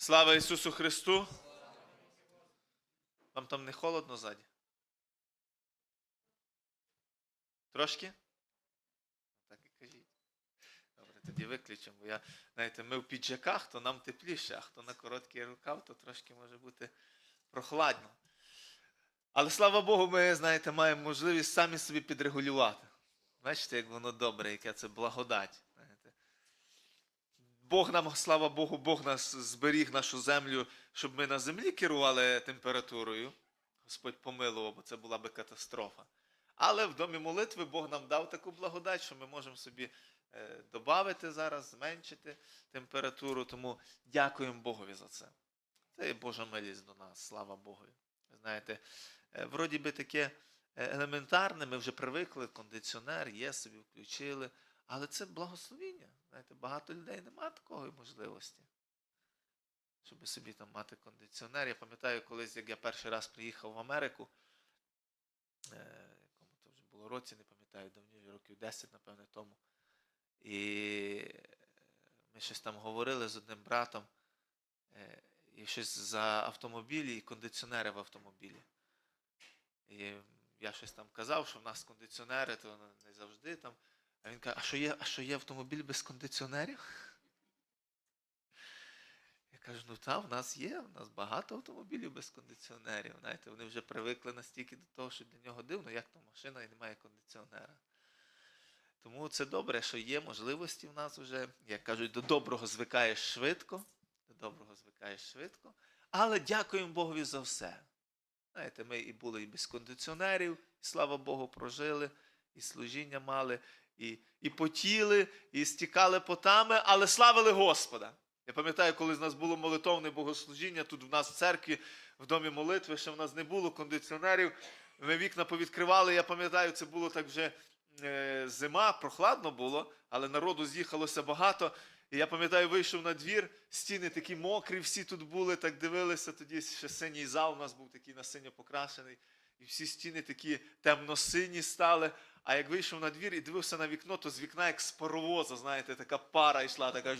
Слава Ісусу Христу! Вам там не холодно ззаді? Трошки? Так і кажіть. Добре, тоді виключимо. Бо я, знаєте, ми в піджаках, то нам тепліше, а хто на короткий рукав, то трошки може бути прохладно. Але слава Богу, ми, знаєте, маємо можливість самі собі підрегулювати. Бачите, як воно добре, яке це благодать. Бог нам, слава Богу, Бог нас зберіг нашу землю, щоб ми на землі керували температурою. Господь помилував, бо це була би катастрофа. Але в домі молитви Бог нам дав таку благодать, що ми можемо собі е, додати зараз, зменшити температуру. Тому дякуємо Богові за це. Це є Божа милість до нас, слава Богові. Знаєте, е, вроді би таке е, елементарне, ми вже привикли, кондиціонер є, собі включили. Але це благословіння. Знаєте, багато людей немає такої можливості, щоб собі там мати кондиціонер. Я пам'ятаю, колись, як я перший раз приїхав в Америку, е, якому то вже було році, не пам'ятаю, давні років 10, напевне, тому. І е, ми щось там говорили з одним братом, е, і щось за автомобілі і кондиціонери в автомобілі. І я щось там казав, що в нас кондиціонери, то не завжди там. А він каже, а що є, а що є автомобіль без кондиціонерів? Я кажу, ну так, в нас є, в нас багато автомобілів без кондиціонерів. Знаєте, вони вже привикли настільки до того, що для нього дивно, як то машина і немає кондиціонера. Тому це добре, що є можливості в нас вже, як кажуть, до доброго звикаєш швидко, до доброго звикаєш швидко. Але дякуємо Богові за все. Знаєте, ми і були і без кондиціонерів, і слава Богу, прожили, і служіння мали, і, і потіли, і стікали потами, але славили Господа. Я пам'ятаю, коли з нас було молитовне богослужіння, тут в нас в церкві, в домі молитви, ще в нас не було кондиціонерів. Ми вікна повідкривали. Я пам'ятаю, це було так вже е, зима, прохладно було, але народу з'їхалося багато. І я пам'ятаю, вийшов на двір, стіни такі мокрі, всі тут були, так дивилися. Тоді ще синій зал у нас був такий на синьо покрашений. І всі стіни такі темно-сині стали. А як вийшов на двір і дивився на вікно, то з вікна, як з паровоза, знаєте, така пара йшла, така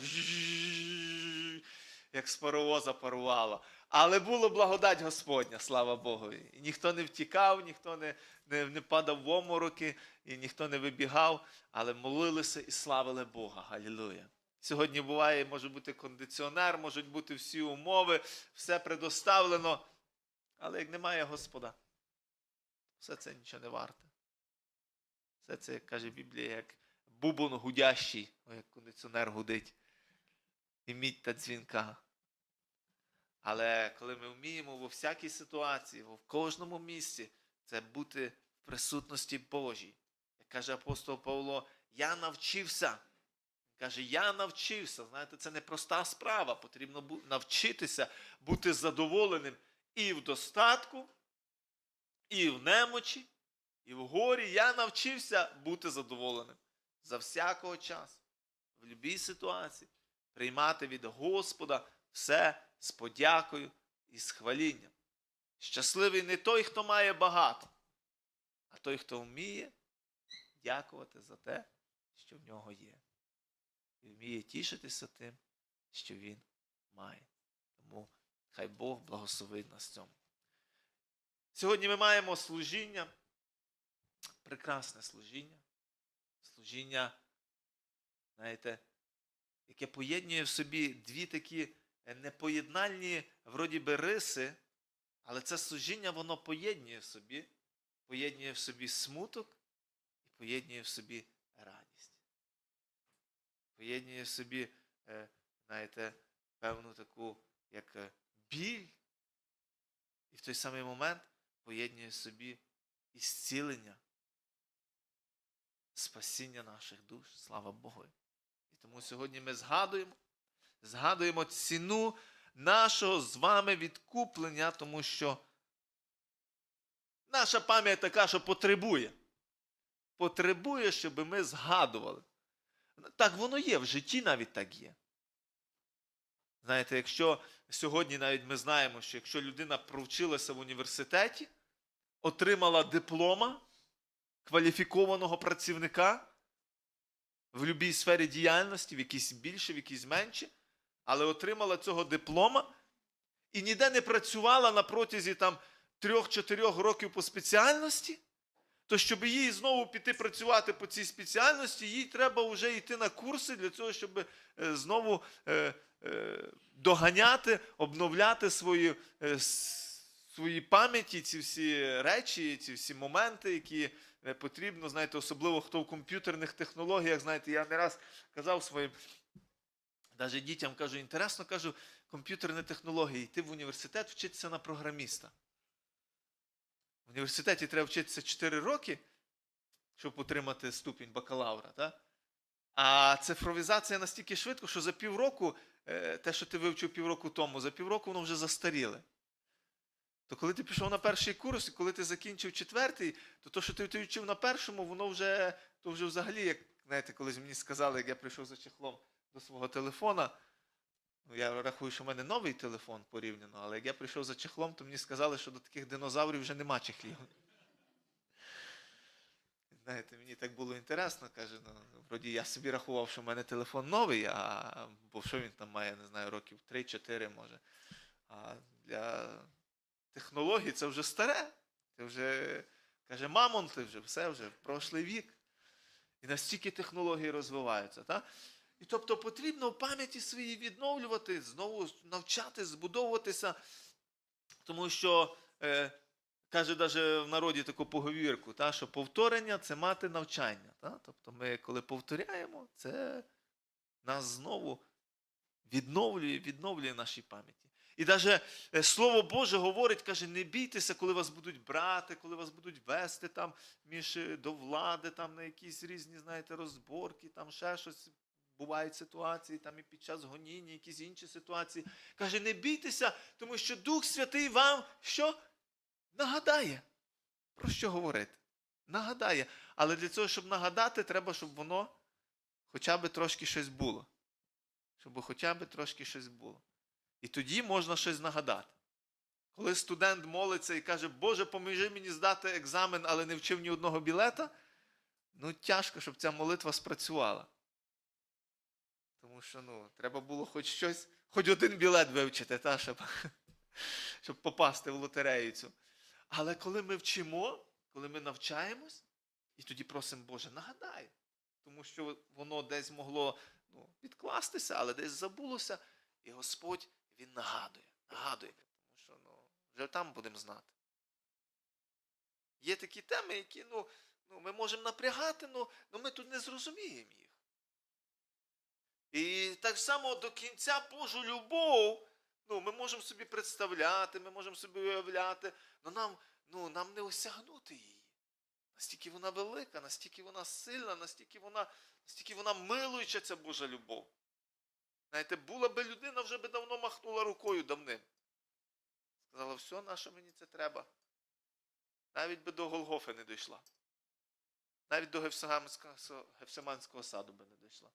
як з паровоза парувала. Але було благодать Господня, слава Богу. І ніхто не втікав, ніхто не, не, не падав в омороки, і ніхто не вибігав, але молилися і славили Бога. Галілуя. Сьогодні буває, може бути кондиціонер, можуть бути всі умови, все предоставлено. Але як немає Господа, все це нічого не варте. Все це, як каже Біблія, як бубон гудящий, як кондиціонер гудить. І мідь та дзвінка. Але коли ми вміємо во всякій ситуації, в кожному місці, це бути в присутності Божій. Як каже апостол Павло, я навчився. Каже, я навчився. Знаєте, це не проста справа. Потрібно навчитися бути задоволеним і в достатку, і в немочі, і в горі. Я навчився бути задоволеним за всякого часу, в будь-якій ситуації, приймати від Господа все з подякою і з хвалінням. Щасливий не той, хто має багато, а той, хто вміє дякувати за те, що в нього є і вміє тішитися тим, що він має. Тому хай Бог благословить нас цьому. Сьогодні ми маємо служіння, прекрасне служіння, служіння, знаєте, яке поєднує в собі дві такі е, непоєднальні, вроді би, риси, але це служіння, воно поєднує в собі, поєднує в собі смуток і поєднує в собі радість. Поєднує в собі, е, знаєте, певну таку, як е, біль, і в той самий момент поєднує в собі і зцілення, спасіння наших душ, слава Богу. І тому сьогодні ми згадуємо, згадуємо ціну нашого з вами відкуплення, тому що наша пам'ять така, що потребує. Потребує, щоб ми згадували. Так воно є, в житті навіть так є. Знаєте, якщо сьогодні навіть ми знаємо, що якщо людина провчилася в університеті, отримала диплома кваліфікованого працівника в будь-якій сфері діяльності, в якійсь більше, в якійсь менше, але отримала цього диплома і ніде не працювала на протязі там 3-4 років по спеціальності, то щоб їй знову піти працювати по цій спеціальності, їй треба вже йти на курси для цього, щоб е, знову е, е, доганяти, обновляти свої, свої пам'яті, ці всі речі, ці всі моменти, які потрібно, знаєте, особливо хто в комп'ютерних технологіях, знаєте, я не раз казав своїм навіть дітям кажу, інтересно кажу, комп'ютерні технології, йти в університет вчитися на програміста. В університеті треба вчитися 4 роки, щоб отримати ступінь бакалавра. Так? А цифровізація настільки швидко, що за півроку, е, те, що ти вивчив півроку тому, за півроку воно вже застаріле. То коли ти пішов на перший курс, і коли ти закінчив четвертий, то те, що ти, ти вчив на першому, воно вже, то вже взагалі, як знаєте, колись мені сказали, як я прийшов за чехлом до свого телефона. Ну, я рахую, що в мене новий телефон порівняно, але як я прийшов за чехлом, то мені сказали, що до таких динозаврів вже нема чехлів. Знаєте, мені так було інтересно, каже, ну, вроді я собі рахував, що в мене телефон новий, а бо що він там має, не знаю, років 3-4 може. А для технологій це вже старе. Це вже, каже, мамон, ти вже все, вже прошлий вік. І настільки технології розвиваються. Так? І тобто потрібно в пам'яті своїй відновлювати, знову навчати, збудовуватися, тому що е, каже навіть в народі таку поговірку, та, що повторення це мати навчання. Та? Тобто ми, коли повторяємо, це нас знову відновлює, відновлює нашій пам'яті. І навіть Слово Боже говорить, каже, не бійтеся, коли вас будуть брати, коли вас будуть вести там між е, до влади, там на якісь різні, знаєте, розборки, там ще щось. Бувають ситуації, там і під час гоніння, якісь інші ситуації. Каже, не бійтеся, тому що Дух Святий вам що? Нагадає. Про що говорити? Нагадає. Але для цього, щоб нагадати, треба, щоб воно хоча б трошки щось було. Щоб хоча б трошки щось було. І тоді можна щось нагадати. Коли студент молиться і каже, Боже, поможи мені здати екзамен, але не вчив ні одного білета, ну тяжко, щоб ця молитва спрацювала. Тому що ну, треба було хоч щось, хоч один білет вивчити, та, щоб, щоб попасти в лотерею цю. Але коли ми вчимо, коли ми навчаємось, і тоді просимо Боже, нагадай. Тому що воно десь могло ну, відкластися, але десь забулося. І Господь Він нагадує. Нагадує. Тому що ну, вже там будемо знати. Є такі теми, які ну, ну, ми можемо напрягати, ну, ну ми тут не зрозуміємо їх. І так само до кінця Божу любов, ну, ми можемо собі представляти, ми можемо собі уявляти, але нам, ну, нам не осягнути її. Настільки вона велика, настільки вона сильна, настільки вона, настільки вона милуюча, ця Божа любов. Знаєте, була би людина, вже би давно махнула рукою давним. Сказала, все, на що мені це треба? Навіть би до Голгофи не дійшла. Навіть до Гефсиманського, саду би не дійшла.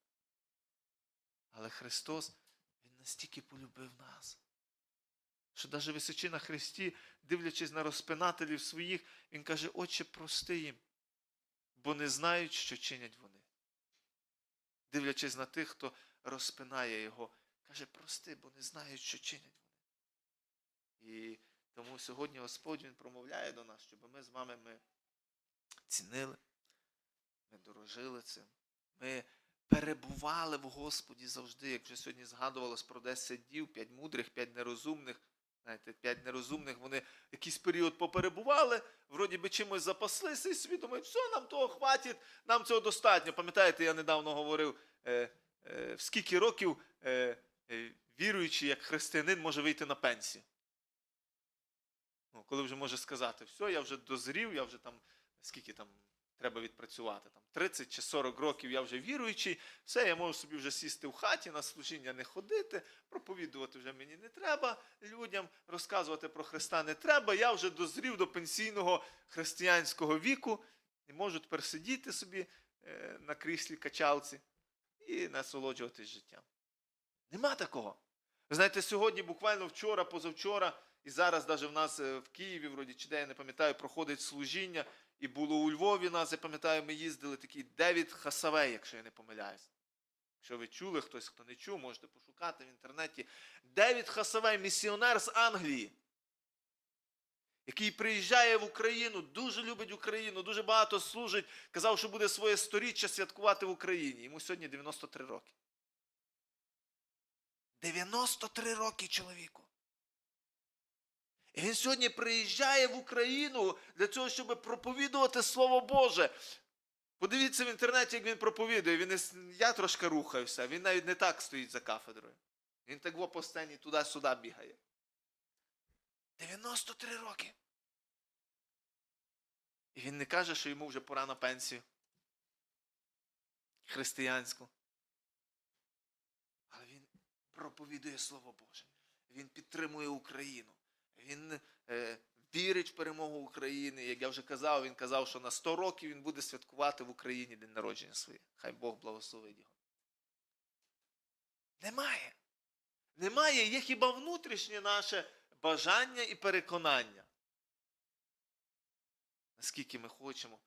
Але Христос, Він настільки полюбив нас, що навіть височи на Христі, дивлячись на розпинателів своїх, Він каже, Отче, прости їм, бо не знають, що чинять вони. Дивлячись на тих, хто розпинає його, каже, прости, бо не знають, що чинять вони. І тому сьогодні Господь Він промовляє до нас, щоб ми з вами ми цінили, ми дорожили цим. Ми перебували в Господі завжди, як вже сьогодні згадувалось про 10 дів, 5 мудрих, 5 нерозумних. Знаєте, 5 нерозумних, вони якийсь період поперебували, вроді би чимось запаслися і собі думають, все, нам того хватить, нам цього достатньо. Пам'ятаєте, я недавно говорив, е, в скільки років е, е, віруючий як християнин може вийти на пенсію. Ну, коли вже може сказати, все, я вже дозрів, я вже там, скільки там треба відпрацювати, там 30 чи 40 років я вже віруючий, все, я можу собі вже сісти в хаті, на служіння не ходити, проповідувати вже мені не треба людям, розказувати про Христа не треба, я вже дозрів до пенсійного християнського віку і можу тепер сидіти собі е, на кріслі качалці і насолоджуватись життям. Нема такого. Ви знаєте, сьогодні, буквально вчора, позавчора, і зараз навіть в нас е, в Києві, вроді, чи де я не пам'ятаю, проходить служіння. І було у Львові нас, я пам'ятаю, ми їздили такий Девід Хасавей, якщо я не помиляюсь. Якщо ви чули, хтось, хто не чув, можете пошукати в інтернеті. Девід Хасавей, місіонер з Англії, який приїжджає в Україну, дуже любить Україну, дуже багато служить, казав, що буде своє сторіччя святкувати в Україні. Йому сьогодні 93 роки. 93 роки чоловіку. І він сьогодні приїжджає в Україну для того, щоб проповідувати Слово Боже. Подивіться в інтернеті, як він проповідує. Він я трошки рухаюся, він навіть не так стоїть за кафедрою. Він так во по туди-сюди бігає. 93 роки. І він не каже, що йому вже пора на пенсію. Християнську. Але він проповідує Слово Боже. Він підтримує Україну. Він е, вірить в перемогу України. Як я вже казав, він казав, що на 100 років він буде святкувати в Україні день народження своє. Хай Бог благословить його. Немає. Немає. Є хіба внутрішнє наше бажання і переконання. Наскільки ми хочемо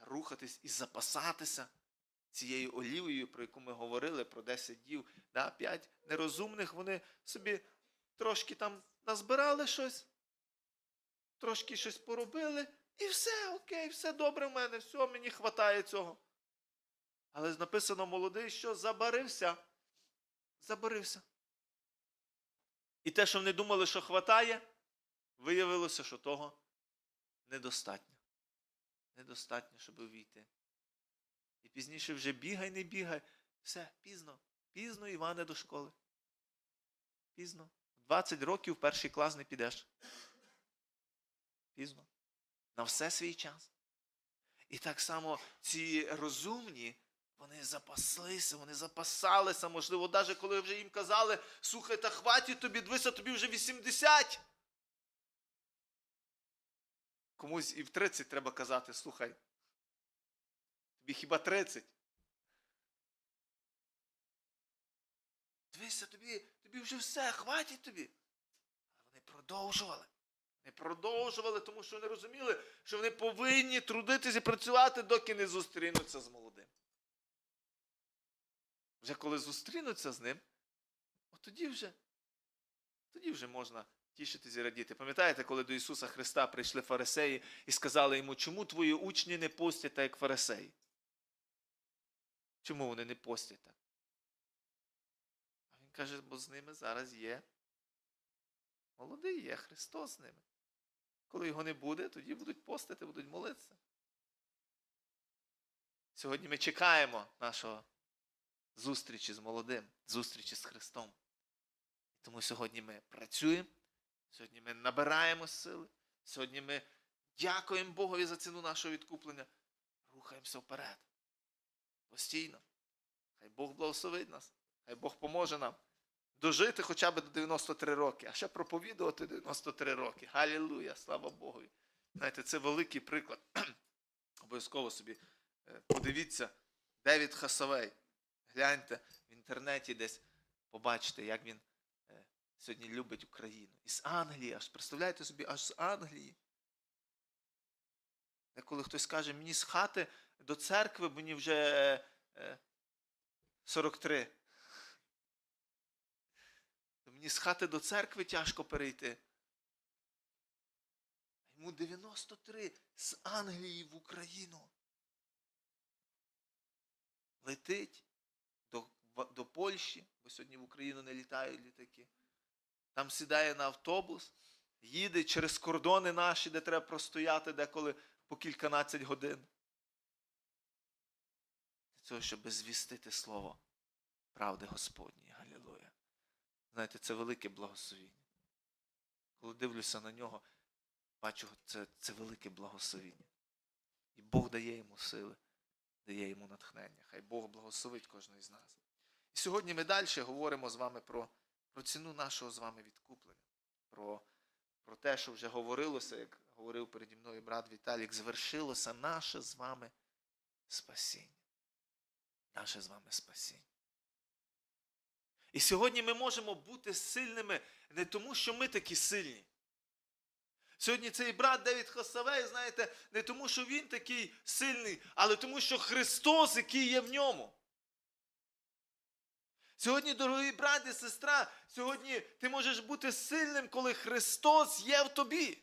рухатись і запасатися цією олівою, про яку ми говорили, про 10 дів, да, 5 нерозумних, вони собі трошки там назбирали щось, трошки щось поробили, і все, окей, все добре в мене, все, мені хватає цього. Але написано молодий, що забарився. Забарився. І те, що вони думали, що хватає, виявилося, що того недостатньо. Недостатньо, щоб увійти. І пізніше вже бігай, не бігай. Все, пізно. Пізно, Іване, до школи. Пізно. 20 років в перший клас не підеш. Пізно. На все свій час. І так само ці розумні, вони запаслися, вони запасалися, можливо, навіть коли вже їм казали, слухай, та хватить тобі, дивися, тобі вже 80. Комусь і в 30 треба казати, слухай, тобі хіба 30? Дивися, тобі, тобі вже все, хватить тобі. Але вони продовжували. Не продовжували, тому що вони розуміли, що вони повинні трудитися і працювати, доки не зустрінуться з молодим. Вже коли зустрінуться з ним, от тоді вже, тоді вже можна тішитись і радіти. Пам'ятаєте, коли до Ісуса Христа прийшли фарисеї і сказали йому, чому твої учні не постять так, як фарисеї? Чому вони не постять так? А він каже, бо з ними зараз є. Молодий є Христос з ними. Коли його не буде, тоді будуть постити, будуть молитися. Сьогодні ми чекаємо нашого зустрічі з молодим, зустрічі з Христом. Тому сьогодні ми працюємо, сьогодні ми набираємо сили, сьогодні ми дякуємо Богові за ціну нашого відкуплення. Рухаємося вперед. Постійно. Хай Бог благословить нас, хай Бог поможе нам дожити хоча б до 93 роки, а ще проповідувати 93 роки. Галілуя, слава Богу. Знаєте, це великий приклад. Обов'язково собі е, подивіться, Девід Хасавей. Гляньте в інтернеті десь, побачите, як він е, сьогодні любить Україну. Із Англії, аж представляєте собі, аж з Англії. Коли хтось каже, мені з хати до церкви, мені вже е, е, 43. Мені з хати до церкви тяжко перейти. А Йому 93 з Англії в Україну. Летить до, Польщі, бо сьогодні в Україну не літають літаки. Там сідає на автобус, їде через кордони наші, де треба простояти деколи по кільканадцять годин. Для цього, щоб звістити слово правди Господньої. Галілуя. Знаєте, це велике благословіння. Коли дивлюся на нього, бачу, це, це велике благословіння. І Бог дає йому сили, дає йому натхнення. Хай Бог благословить кожного з нас. І сьогодні ми далі говоримо з вами про, про ціну нашого з вами відкуплення, про, про те, що вже говорилося, як говорив переді мною брат Віталік, звершилося наше з вами спасіння. Наше з вами спасіння. І сьогодні ми можемо бути сильними не тому, що ми такі сильні. Сьогодні цей брат Девід Хосавей, знаєте, не тому, що він такий сильний, але тому, що Христос, який є в ньому. Сьогодні, дорогий брат і сестра, сьогодні ти можеш бути сильним, коли Христос є в тобі.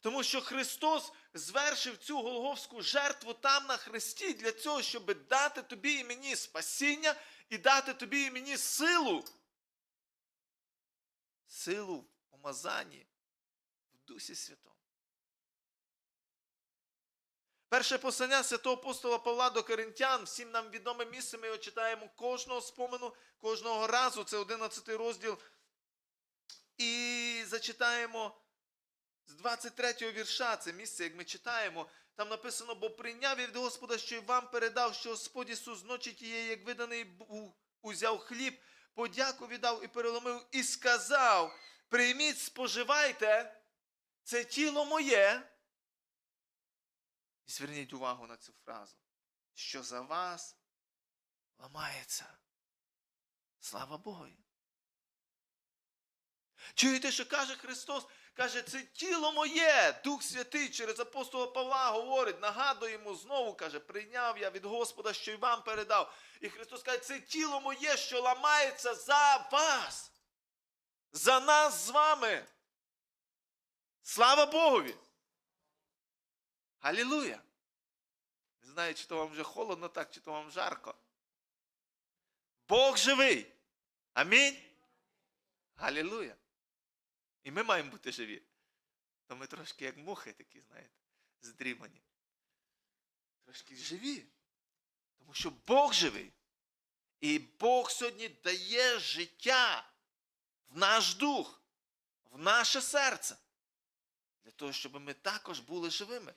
Тому що Христос звершив цю голговську жертву там на Христі для цього, щоб дати тобі і мені спасіння і дати тобі і мені силу. Силу в помазанні в Дусі Святому. Перше послання святого апостола Павла до Коринтян, всім нам відоме місце, ми його читаємо кожного спомену, кожного разу. Це 11 розділ. І зачитаємо з 23 вірша, це місце, як ми читаємо, там написано, бо прийняв від Господа, що й вам передав, що Господь Ісус ночі тієї, як виданий був, узяв хліб, подяку віддав і переломив, і сказав: прийміть, споживайте, це тіло моє. І зверніть увагу на цю фразу, що за вас ламається. Слава Богу. Чуєте, що каже Христос? Каже, це тіло моє, Дух Святий через апостола Павла говорить, нагадує йому знову, каже, прийняв я від Господа, що й вам передав. І Христос каже, це тіло моє, що ламається за вас, за нас з вами. Слава Богові! Алілуя! Не знаю, чи то вам вже холодно так, чи то вам жарко. Бог живий. Амінь. Алілуя. І ми маємо бути живі. То ми трошки як мухи такі, знаєте, здрімані. Трошки живі. Тому що Бог живий. І Бог сьогодні дає життя в наш дух, в наше серце. Для того, щоб ми також були живими.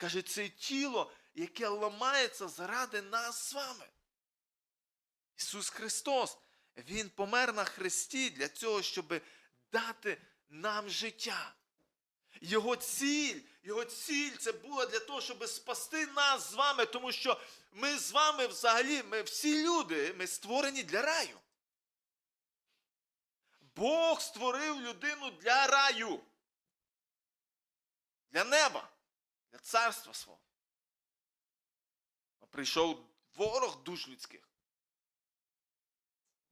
Каже, це тіло, яке ламається заради нас з вами. Ісус Христос, Він помер на Христі для цього, щоб дати нам життя. Його ціль, його ціль це була для того, щоб спасти нас з вами, тому що ми з вами взагалі, ми всі люди, ми створені для раю. Бог створив людину для раю, для неба, для царства свого. Прийшов ворог душ людських.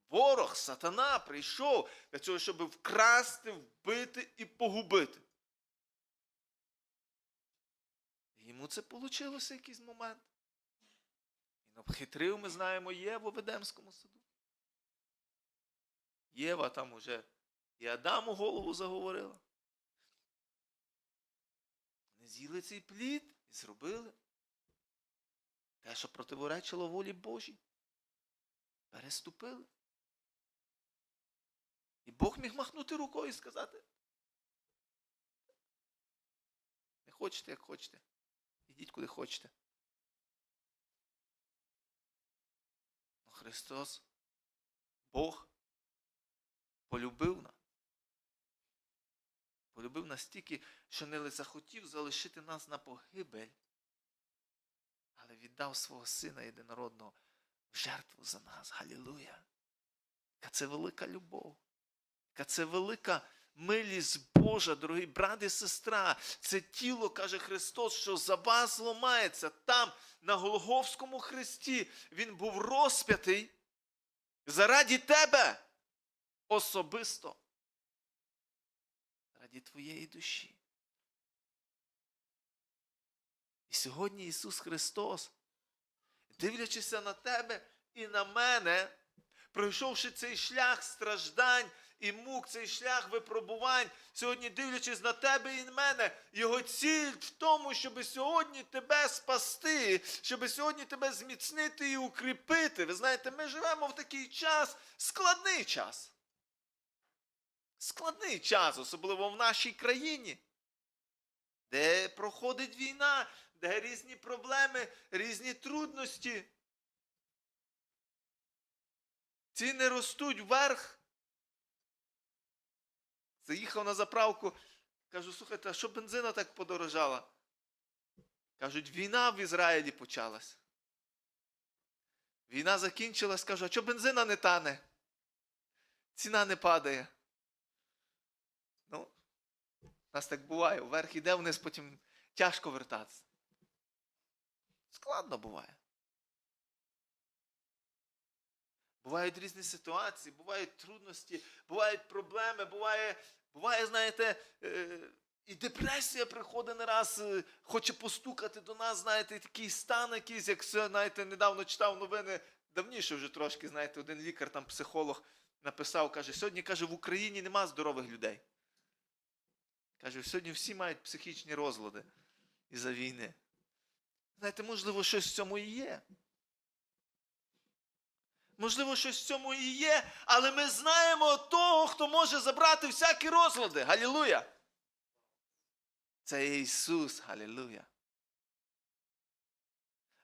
Ворог, сатана прийшов для цього, щоб вкрасти, вбити і погубити. Йому це вийшло в якийсь момент. Він обхитрив, ми знаємо, Єву в Едемському саду. Єва там уже і Адаму голову заговорила. З'їли цей плід і зробили. Те, що противоречило волі Божій. Переступили. І Бог міг махнути рукою і сказати. Не хочете, як хочете. Ідіть куди хочете. Христос, Бог, полюбив нас. Полюбив настільки, що не захотів залишити нас на погибель, але віддав свого Сина єдинородного в жертву за нас. Галілуя! Яка це велика любов. Яка це велика милість Божа, дорогі брат і сестра. Це тіло, каже Христос, що за вас ломається. Там, на Голговському хресті, Він був розп'ятий заради тебе особисто. Раді твоєї душі. І сьогодні Ісус Христос, дивлячися на тебе і на мене, пройшовши цей шлях страждань і мук, цей шлях випробувань, сьогодні дивлячись на тебе і на мене, його ціль в тому, щоб сьогодні тебе спасти, щоб сьогодні тебе зміцнити і укріпити. Ви знаєте, ми живемо в такий час, складний час. Складний час, особливо в нашій країні, де проходить війна, де різні проблеми, різні трудності. Ціни ростуть вверх. Заїхав на заправку, кажу, слухайте, а що бензина так подорожала? Кажуть, війна в Ізраїлі почалась. Війна закінчилась, кажу, а що бензина не тане? Ціна не падає. У нас так буває. Вверх іде вниз, потім тяжко вертатися. Складно буває. Бувають різні ситуації, бувають трудності, бувають проблеми, буває, буває знаєте, е, і депресія приходить не раз, е, хоче постукати до нас, знаєте, такий стан якийсь, як знаєте, недавно читав новини, давніше вже трошки, знаєте, один лікар, там психолог написав, каже, сьогодні каже, в Україні нема здорових людей. Каже, сьогодні всі мають психічні розлади із-за війни. Знаєте, можливо, щось в цьому і є. Можливо, щось в цьому і є, але ми знаємо того, хто може забрати всякі розлади. Галілуя! Це Ісус, Галілуя.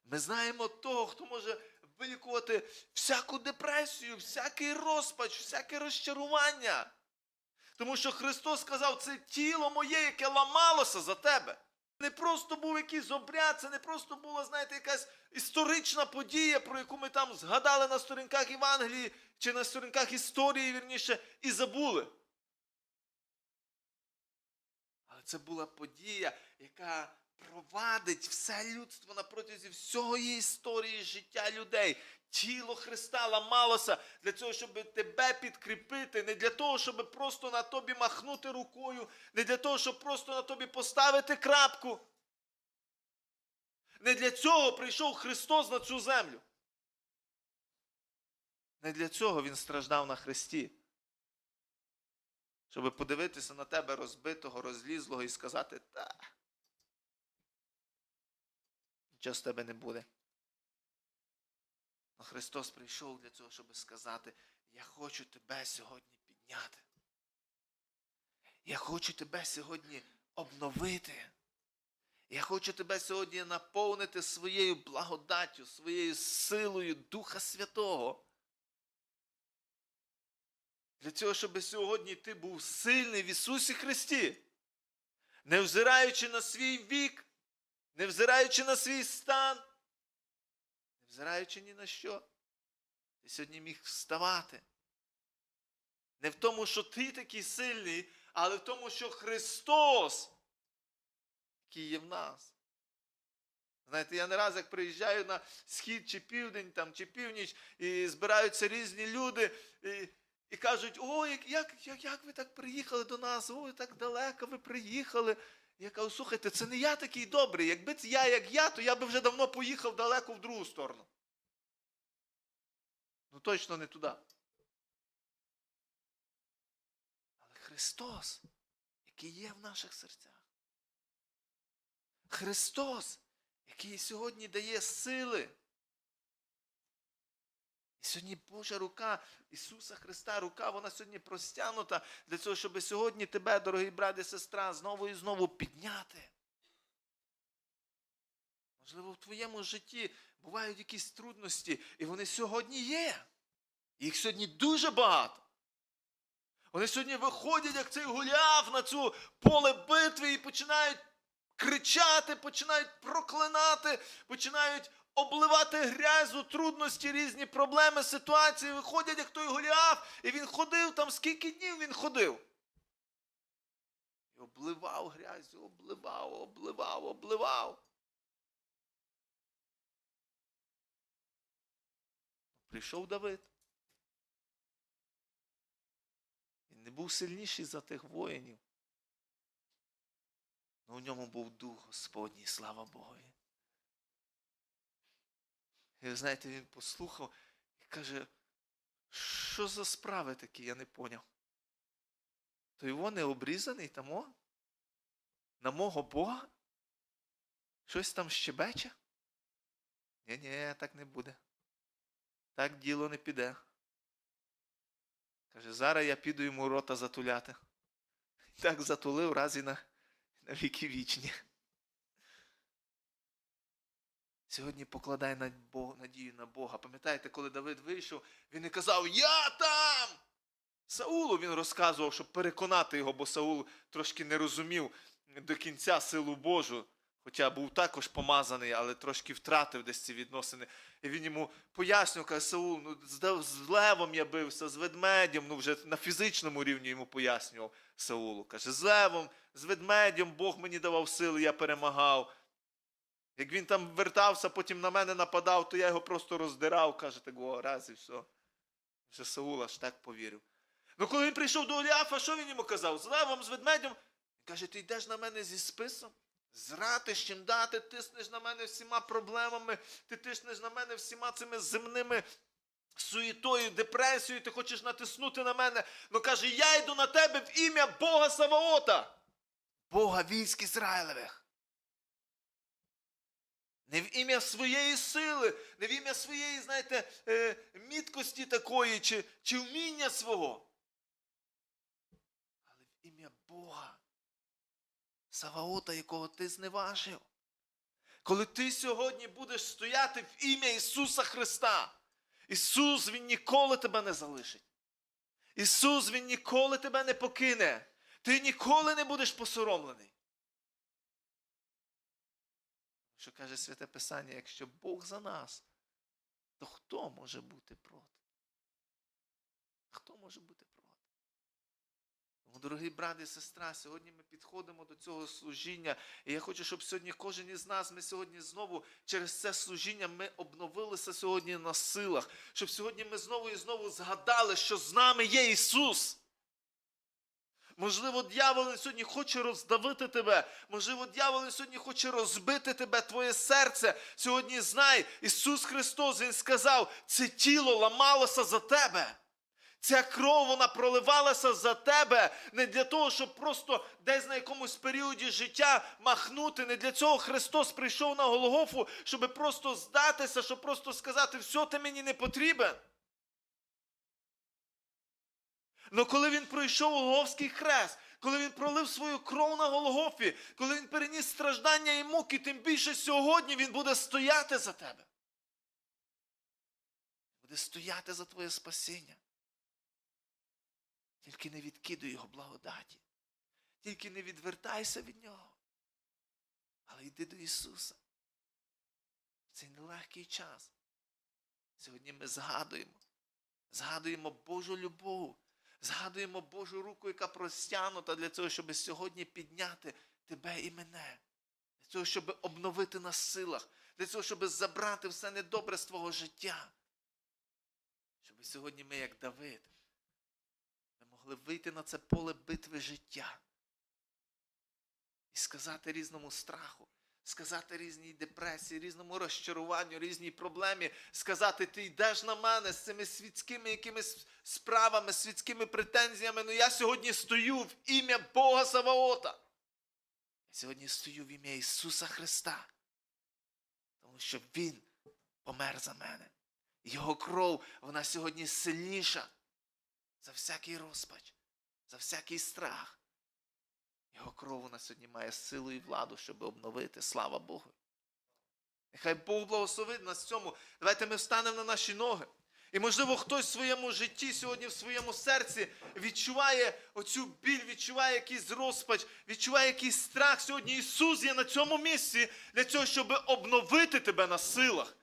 Ми знаємо того, хто може вилікувати всяку депресію, всякий розпач, всяке розчарування. Тому що Христос сказав, це тіло моє, яке ламалося за тебе. Не просто був якийсь обряд, це не просто була, знаєте, якась історична подія, про яку ми там згадали на сторінках Євангелії чи на сторінках історії, вірніше, і забули. Але це була подія, яка провадить все людство на протязі всього історії життя людей. Тіло Христа ламалося для цього, щоб тебе підкріпити, не для того, щоб просто на тобі махнути рукою, не для того, щоб просто на тобі поставити крапку. Не для цього прийшов Христос на цю землю. Не для цього Він страждав на Христі. Щоб подивитися на тебе розбитого, розлізлого і сказати, та. Нічого з тебе не буде. Но Христос прийшов для цього, щоб сказати, я хочу тебе сьогодні підняти. Я хочу тебе сьогодні обновити. Я хочу тебе сьогодні наповнити своєю благодаттю, своєю силою Духа Святого. Для цього, щоб сьогодні ти був сильний в Ісусі Христі, не взираючи на свій вік, не взираючи на свій стан, не взираючи ні на що, ти сьогодні міг вставати. Не в тому, що ти такий сильний, але в тому, що Христос, який є в нас. Знаєте, я не раз як приїжджаю на схід чи південь там, чи північ, і збираються різні люди. І, і кажуть, о, як, як, як, як ви так приїхали до нас, ой, так далеко ви приїхали. Я кажу, слухайте, це не я такий добрий. Якби це я як я, то я би вже давно поїхав далеко в другу сторону. Ну точно не туди. Але Христос, який є в наших серцях. Христос, який сьогодні дає сили. І сьогодні Божа рука Ісуса Христа, рука, вона сьогодні простягнута для цього, щоб сьогодні тебе, дорогий брат і сестра, знову і знову підняти. Можливо, в твоєму житті бувають якісь трудності, і вони сьогодні є. Їх сьогодні дуже багато. Вони сьогодні виходять, як цей гуляв на цю поле битви і починають кричати, починають проклинати, починають обливати грязю, трудності, різні проблеми, ситуації. Виходять, як той Голіаф, і він ходив там, скільки днів він ходив. І обливав грязю, обливав, обливав, обливав. Прийшов Давид. Він не був сильніший за тих воїнів. але у ньому був дух Господній, слава Богові. І ви знаєте, він послухав і каже, що за справи такі, я не поняв. То його не обрізаний тамо? На мого Бога? Щось там щебече? ні ні так не буде. Так діло не піде. Каже, зараз я піду йому рота затуляти. І так затулив раз і на, на віки вічні. Сьогодні покладай надію на Бога. Пам'ятаєте, коли Давид вийшов, він не казав Я там! Саулу він розказував, щоб переконати його, бо Саул трошки не розумів до кінця силу Божу. Хоча був також помазаний, але трошки втратив десь ці відносини. І він йому пояснював, каже, Саул, ну з левом я бився, з ведмедем, ну вже на фізичному рівні йому пояснював Саулу. Каже, з левом, з ведмедем Бог мені давав сили, я перемагав. Як він там вертався, потім на мене нападав, то я його просто роздирав, каже, такого раз і все. Що Саул аж так повірив. Ну коли він прийшов до Оліафа, що він йому казав? З левом, з ведмедем. Він каже, ти йдеш на мене зі списом? З ратищем, да, ти тиснеш на мене всіма проблемами, ти тиснеш на мене всіма цими земними суєтою, депресією, ти хочеш натиснути на мене. Ну каже, я йду на тебе в ім'я Бога Саваота, Бога військ Ізраїлевих. Не в ім'я своєї сили, не в ім'я своєї, знаєте, е, міткості такої чи, чи вміння свого. Але в ім'я Бога, Саваота, якого ти зневажив. Коли ти сьогодні будеш стояти в ім'я Ісуса Христа, Ісус Він ніколи тебе не залишить. Ісус Він ніколи тебе не покине. Ти ніколи не будеш посоромлений. Що каже Святе Писання, якщо Бог за нас, то хто може бути проти? Хто може бути проти? Тому, дорогі брат і сестра, сьогодні ми підходимо до цього служіння. І я хочу, щоб сьогодні кожен із нас, ми сьогодні знову через це служіння ми обновилися сьогодні на силах. Щоб сьогодні ми знову і знову згадали, що з нами є Ісус. Можливо, дьявол сьогодні хоче роздавити тебе. Можливо, дьявол сьогодні хоче розбити тебе, твоє серце. Сьогодні знай, Ісус Христос, Він сказав, це тіло ламалося за тебе. Ця кров вона проливалася за тебе не для того, щоб просто десь на якомусь періоді життя махнути. Не для цього Христос прийшов на Голгофу, щоб просто здатися, щоб просто сказати, все, ти мені не потрібен. Но коли він пройшов Голговський хрест, коли він пролив свою кров на Голгофі, коли він переніс страждання і муки, тим більше сьогодні він буде стояти за тебе. Буде стояти за твоє спасіння. Тільки не відкидуй його благодаті. Тільки не відвертайся від нього. Але йди до Ісуса. В цей нелегкий час. Сьогодні ми згадуємо. Згадуємо Божу любов. Згадуємо Божу руку, яка простягнута для цього, щоб сьогодні підняти тебе і мене. Для цього, щоб обновити нас силах. Для цього, щоб забрати все недобре з твого життя. Щоб сьогодні ми, як Давид, ми могли вийти на це поле битви життя і сказати різному страху, сказати різній депресії, різному розчаруванню, різній проблемі, сказати, ти йдеш на мене з цими світськими якимись справами, світськими претензіями. Ну я сьогодні стою в ім'я Бога Саваота. Я сьогодні стою в ім'я Ісуса Христа. Тому що Він помер за мене. Його кров, вона сьогодні сильніша за всякий розпач, за всякий страх. Його кров вона сьогодні має силу і владу, щоб обновити. Слава Богу. Нехай Бог благословить нас в цьому. Давайте ми встанемо на наші ноги. І, можливо, хтось в своєму житті, сьогодні в своєму серці відчуває оцю біль, відчуває якийсь розпач, відчуває якийсь страх. Сьогодні Ісус є на цьому місці для цього, щоб обновити тебе на силах,